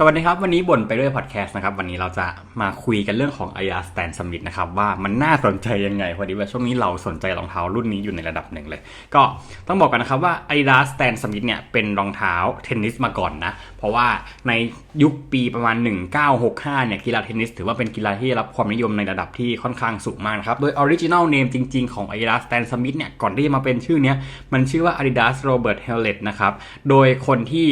สวัสดีครับ วันนี้บ่นไปด้วยพอดแคสต์นะครับ วันนี้เราจะมาคุยกันเรื่องของ a อ a Stan Smith นะครับว่ามันน่าสนใจยังไงพอดีว่าช่วงนี้เราสนใจรองเท้ารุ่นนี้อยู่ในระดับหนึ่งเลย ก็ต้องบอกกันนะครับว่า a อ a Stan Smith เนี่ยเป็นรองเท้าเทนนิสมาก่อนนะ เพราะว่าในยุคปีประมาณ 1965 เนี่ยกีฬาเทนนิสถือว่าเป็นกีฬาที่รับความนิยมในระดับที่ค่อนข้างสูงมากครับ โดยออริจินัลเนมจริง ๆของ a อ a Stan Smith เนี่ยก่อนที่จะมาเป็นชื่อเนี้ยมันชื่อว่า Adidas Robert Hewlett นะครับโดยคนที่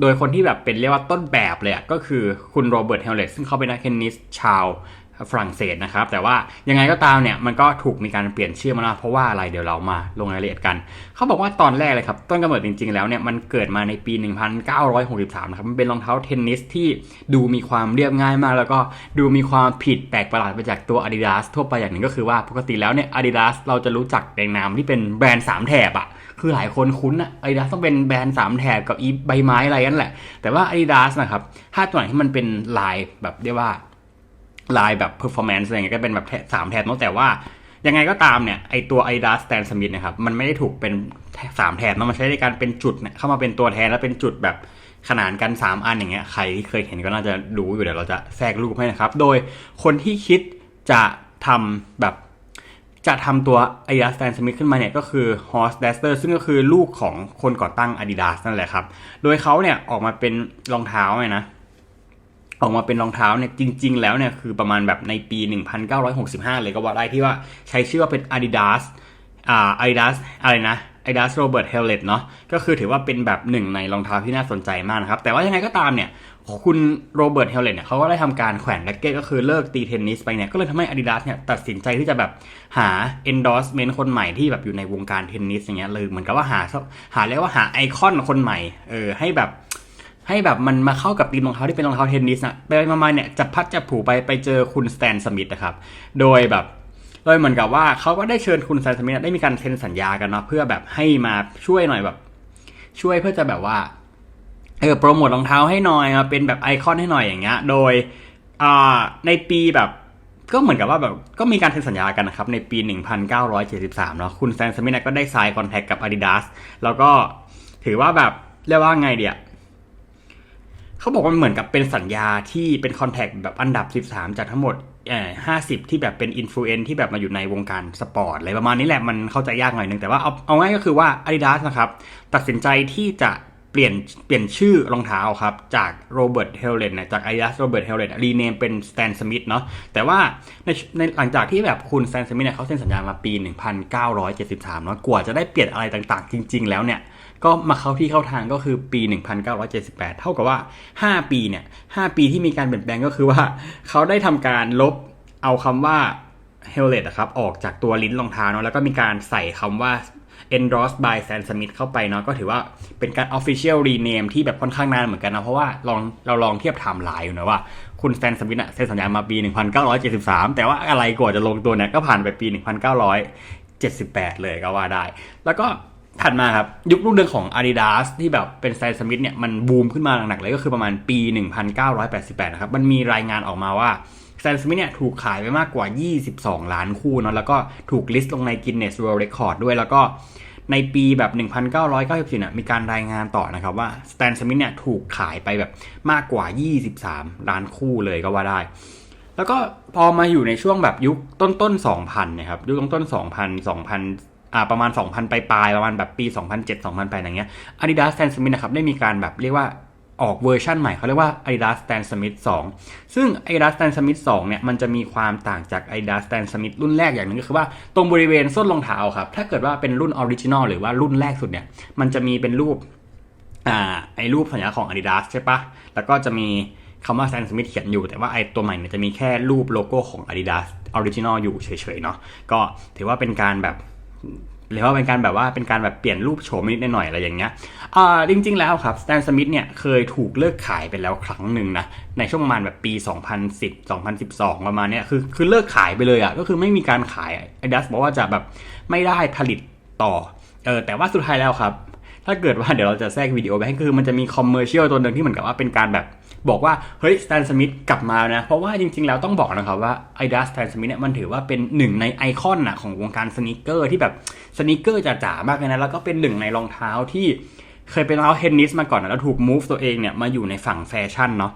โดยคนที่แบบเป็นเรียกว่าต้นแบบเลยก็คือคุณโรเบิร์ตเฮลเลตซึ่งเขาเป็นนักเทนนิสชาว ฝรั่งเศสนะครับ แต่ว่ายังไงก็ตามเนี่ยมันก็ถูกมีการเปลี่ยนชื่อมาแล้วเพราะว่าอะไรเดี๋ยวเรามาลงรายละเอียดกัน เขาบอกว่าตอนแรกเลยครับ ต้นกำเนิดจริงๆแล้วเนี่ยมันเกิดมาในปี 1963 นะครับ มันเป็นรองเท้าเทนนิสที่ดูมีความเรียบง่ายมาก แล้วก็ดูมีความผิดแปลกประหลาดไปจากตัว Adidas ทั่วไปอย่างหนึ่งก็คือว่าปกติแล้วเนี่ย Adidas เราจะรู้จักในนามที่เป็นแบรนด์ 3 แถบอะคือหลายคนคุ้นอะอาดิดาสต้องเป็นแบรนด์สามแถบกับอีใบไม้อะไรนั่นแหละ แต่ว่าอาดิดาสนะครับถ้าตัวไหนที่มันเป็นลายแบบเรียกว่า ลายแบบเพอร์ฟอร์แมนซ์อะไรเงี้ยก็เป็นแบบสามแถบแต่ว่ายังไงก็ตามเนี่ยไอตัว Adidas Stan Smith นะครับมันไม่ได้ถูกเป็นสามแถบมันใช้ในการเป็นจุดเข้ามาเป็นตัวแทนแล้วเป็นจุดแบบขนานกัน 3 อันอย่างเงี้ยใครที่เคยเห็นก็น่าจะรู้อยู่เดี๋ยวเราจะแทรกรูปให้นะครับ โดยคนที่คิดจะทำแบบจะทำตัว Adidas Stan Smith ขึ้นมาเนี่ยก็คือ Horst Dassler ซึ่งก็คือลูกของคนก่อตั้ง Adidas นั่นแหละครับ โดยเขาเนี่ยออกมาเป็นรองเท้าไงนะ ออกมาเป็นรองเท้าเนี่ยจริง ๆ แล้วเนี่ยคือประมาณแบบในปี 1965 เลยก็ว่าได้ที่ว่าใช้ชื่อว่าเป็น Adidas อ่า Adidas อะไรนะ Adidas Robert Hewlett เนาะก็คือถือว่าเป็นแบบหนึ่งในรองเท้าที่น่าสนใจมากนะครับ แต่ว่ายังไงก็ตามเนี่ยคุณโรเบิร์ตเฮลเลนเนี่ยเขาก็ได้ทำการแขวนแร็กเก็ตก็คือเลิกตีเทนนิสไปเนี่ยก็เลยทำให้ Adidas เนี่ยตัดสินใจที่จะแบบหา endorsement คนใหม่ที่แบบอยู่ในวงการเทนนิสอย่างเงี้ยเลยเหมือนกับว่าหาหาเรียกว่าหาไอคอนคนใหม่เออให้แบบ ให้แบบมันมาเข้ากับตีมรองเท้าที่เป็นรองเท้าเทนนิสนะไปมาเนี่ยจะพัดจะผูไปไปเจอคุณสแตนสมิธนะครับ โดยแบบโดยเหมือนกับว่าเขาก็ได้เชิญคุณสแตนสมิธได้มีการเซ็นสัญญากันเนาะเพื่อแบบให้มาช่วยหน่อยแบบ ช่วยเพื่อจะแบบว่าเออโปรโมทรองเท้าให้หน่อยมาเป็นแบบไอคอนให้หน่อยอย่างเงี้ยโดยอ่าในปีแบบก็เหมือนกับว่าแบบก็มีการเซ็นสัญญากันนะครับ ในปี 1973 เนาะคุณแซนสมิธก็ได้ไซน์คอนแทคกับ Adidas แล้วก็ถือว่าแบบเรียกว่าไงเดีย เขาบอกว่าเหมือนกับเป็นสัญญาที่เป็นคอนแทคแบบอันดับ 13 จากทั้งหมดเอ่อห้าสิบที่แบบเป็นอินฟลูเอนที่แบบมาอยู่ในวงการสปอร์ตอะไรประมาณนี้แหละมันเข้าใจยากหน่อยนึงแต่ว่าเอาเอาง่ายก็คือว่า Adidas นะครับ ตัดสินใจที่จะเปลี่ยนเปลี่ยนชื่อรองเท้าครับ จากโรเบิร์ตเฮลเลนจาก Adidas โรเบิร์ตเฮลเลนรีเนมเป็นสแตนสมิธเนาะแต่ว่าในในหลังจากที่แบบคุณสแตนสมิธเนี่ยเขาเซ็นสัญญามาปี 1973เนาะกว่าจะได้เปลี่ยนอะไรต่างๆ จริง ๆ แล้วเนี่ย ก็มาเข้าที่เข้าทางก็คือปี 1978 เท่ากับว่า 5 ปีเนี่ย 5 ปีที่มีการเปลี่ยนแปลงก็คือว่าเขาได้ทำการลบเอาคำว่า h e l l e t ครับออกจากตัวลิ้นรองเท้าเนาะแล้วก็มีการใส่คำว่า endorsed by Stan Smith เข้าไปเนาะก็ถือว่าเป็นการ official rename ที่แบบค่อนข้างนานเหมือนกันนะ เพราะว่าลองเราลองเทียบไทม์ไลน์อยู่นะว่าคุณแซนสมิธเซ็นสัญญามาปี 1973 แต่ว่าอะไรกว่าจะลงตัวเนี่ยก็ผ่านไปปี 1978 เลยก็ว่าได้ แล้วก็ ถัดมาครับ ยุครุ่งเรืองของ Adidas ที่แบบเป็นแซนสมิธเนี่ย มันบูมขึ้นมาหนักๆเลยก็คือประมาณปี 1988 นะครับ มันมีรายงานออกมาว่าแซนสมิธเนี่ยถูกขายไปมากกว่า 22 ล้านคู่เนาะแล้วก็ถูกลิสต์ลงใน Guinness World Record ด้วยแล้วก็ในปีแบบ 1994เนี่ยมีการรายงานต่อนะครับว่าสแตนสมิธเนี่ยถูกขายไปแบบมากกว่า 23 ล้านคู่เลยก็ว่าได้ แล้วก็พอมาอยู่ในช่วงแบบยุคต้นต้น2000 นะครับ ยุคต้นต้น2000 2000 อ่าประมาณ 2,000 ปลายๆประมาณแบบปี 2007 2008อย่างเงี้ย Adidas Stan Smith นะครับได้มีการแบบเรียกว่าออกเวอร์ชันใหม่เขาเรียกว่า Adidas Stan Smith 2 ซึ่ง Adidas Stan Smith 2 เนี่ยมันจะมีความต่างจาก Adidas Stan Smith รุ่นแรกอย่างหนึ่งก็คือว่าตรงบริเวณส้นรองเท้าครับ ถ้าเกิดว่าเป็นรุ่นออริจินอลหรือว่ารุ่นแรกสุดเนี่ย มันจะมีเป็นรูปอ่าไอ้รูปสัญลักษณ์ของ Adidas ใช่ปะแล้วก็จะมีคำว่า Stan Smith เขียนอยู่ แต่ว่าไอ้ตัวใหม่เนี่ยจะมีแค่รูปโลโก้ของ Adidas Original อยู่เฉยๆเนาะก็ถือว่าเป็นการแบบ หรือว่าเป็นการแบบว่าเป็นการแบบเปลี่ยนรูปโฉมนิดหน่อยอะไรอย่างเงี้ยอ่าจริง ๆ แล้วครับสแตนสมิธเนี่ยเคยถูกเลิกขายไปแล้วครั้งหนึ่งนะ ในช่วงประมาณแบบปี 2010 2012 ประมาณเนี้ยคือคือเลิกขายไปเลยอะ่ะก็คือไม่มีการขายไอดัสบอกว่าจะแบบไม่ได้ผลิตต่อเออแต่ว่าสุดท้ายแล้วครับ ถ้าเกิดว่าเดี๋ยวเราจะแทรกวิดีโอไปให้คือมันจะมีคอมเมอร์เชียลตัวหนึ่งที่เหมือนกับว่าเป็นการแบบบอกว่า เฮ้ยสแตนสมิธกลับมานะ เพราะว่าจริงๆ แล้วต้องบอกนะครับว่าไอดัสสแตนสมิธเนี่ยมันถือว่าเป็นหนึ่งในไอคอนนะของวงการสนิเกอร์ที่แบบสนิเกอร์จ๋าๆมากเลยนะ แล้วก็เป็นหนึ่งในรองเท้าที่เคยเป็นรองเท้าเทนนิสมาก่อนนะแล้วถูก move ตัวเองเนี่ยมาอยู่ในฝั่งแฟชั่นเนาะ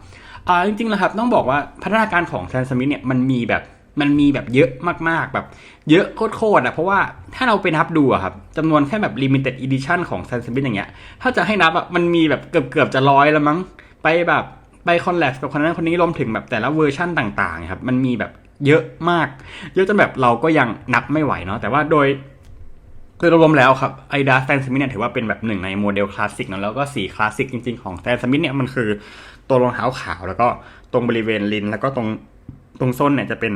อ่าจริงๆนะครับต้องบอกว่าพัฒนาการของแซนสมิธเนี่ยมันมีแบบ มันมีแบบเยอะมากๆแบบเยอะโคตรๆอะเพราะว่าถ้าเราไปนับดูอะครับจำนวนแค่แบบ limited edition ของแซนสมิธอย่างเงี้ย ถ้าจะให้นับอะมันมีแบบเกือบเกือบๆจะร้อยแล้วมั้ง ไปแบบไปคอนแลบกับคนนั้นคนนี้รวมถึงแบบแต่ละเวอร์ชั่นต่างๆครับมันมีแบบเยอะมาก เยอะจนแบบเราก็ยังนับไม่ไหวเนาะแต่ว่าโดยโดยรวมแล้วครับไอดาแตนสมิธเนี่ยถือว่าเป็นแบบหนึ่งในโมเดลคลาสสิกเนอะแล้วก็สีคลาสสิกจริงๆของแตนสมิธเนี่ยมันคือตัวรองเท้าขาวแล้วก็ตรงบริเวณลิ้นแล้วก็ตรงตรงส้นเนี่ยจะเป็น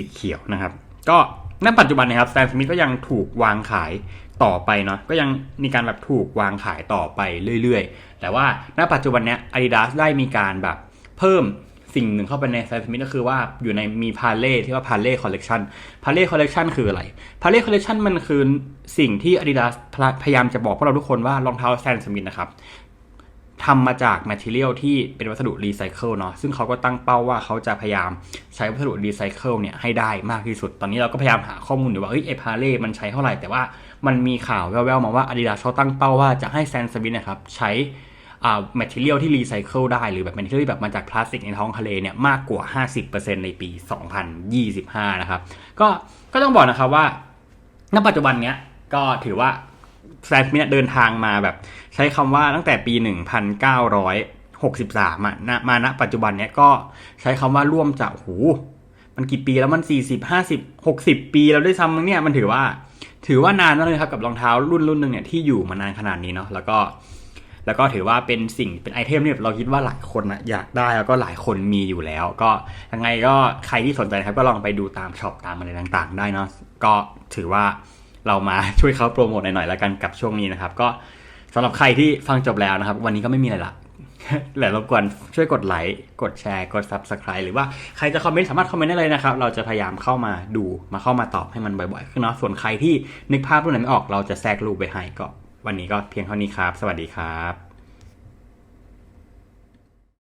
สีเขียวนะครับ ก็ณปัจจุบันนะครับสแตนสมิธก็ยังถูกวางขายต่อไปเนาะก็ยังมีการแบบถูกวางขายต่อไปเรื่อยๆ แต่ว่าณปัจจุบันเนี้ย Adidas ได้มีการแบบเพิ่มสิ่งหนึ่งเข้าไปใน Stan Smith ก็คือว่าอยู่ในมีพาเล่ที่ว่าพาเล่คอลเลกชันพาเล่คอลเลกชันคืออะไรพาเล่คอลเลกชันมันคือสิ่งที่ Adidas พยายามจะบอกพวกเราทุกคนว่ารองเท้า Stan Smith นะครับ ทำมาจาก material ที่เป็นวัสดุรีไซเคิลเนาะซึ่งเขาก็ตั้งเป้าว่าเขาจะพยายามใช้วัสดุรีไซเคิลเนี่ยให้ได้มากที่สุด ตอนนี้เราก็พยายามหาข้อมูลอยู่ว่าเฮ้ยไอพาเล่มันใช้เท่าไหร่ แต่ว่ามันมีข่าวแว่วๆมาว่า Adidas เขาตั้งเป้าว่าจะให้ Stan Smith นะครับใช้อ่า material ที่รีไซเคิลได้หรือแบบ material ที่แบบมาจากพลาสติกในท้องทะเลเนี่ยมากกว่า 50%ในปี 2025 นะครับก็ก็ต้องบอกนะครับว่าณปัจจุบันเนี้ยก็ถือว่า แซนด์มิธเดินทางมาแบบ ใช้คำว่าตั้งแต่ปี 1963อะนะมาณปัจจุบันเนี้ยก็ใช้คำว่าร่วมจะโอ้โหมันกี่ปีแล้วมัน 40 50 60 ปีแล้วด้วยซ้ำเนี่ยมันถือว่า ถือว่านานมากเลยครับกับรองเท้ารุ่นรุ่นหนึ่งเนี่ยที่อยู่มานานขนาดนี้เนาะแล้วก็ แล้วก็ถือว่าเป็นสิ่งเป็นไอเทมที่ยเราคิดว่าหลายคนนะอยากได้แล้วก็หลายคนมีอยู่แล้ว ก็ยังไงก็ใครที่สนใจครับก็ลองไปดูตามช็อปตามอะไรต่าง ๆ ได้เนาะก็ถือว่า เรามาช่วยเขาโปรโมทหน่อยๆแล้วกันกับช่วงนี้นะครับ ก็สำหรับใครที่ฟังจบแล้วนะครับ วันนี้ก็ไม่มีอะไรละแหละรบกวนช่วยกดไลค์กดแชร์ กด subscribe หรือว่าใครจะคอมเมนต์สามารถคอมเมนต์ได้เลยนะครับ เราจะพยายามเข้ามาดูมาเข้ามาตอบให้มันบ่อยๆขึ้นเนาะส่วนใครที่นึกภาพรูปไหนไม่ออกเราจะแทรกรูปไปให้ก็ วันนี้ก็เพียงเท่านี้ครับ สวัสดีครับ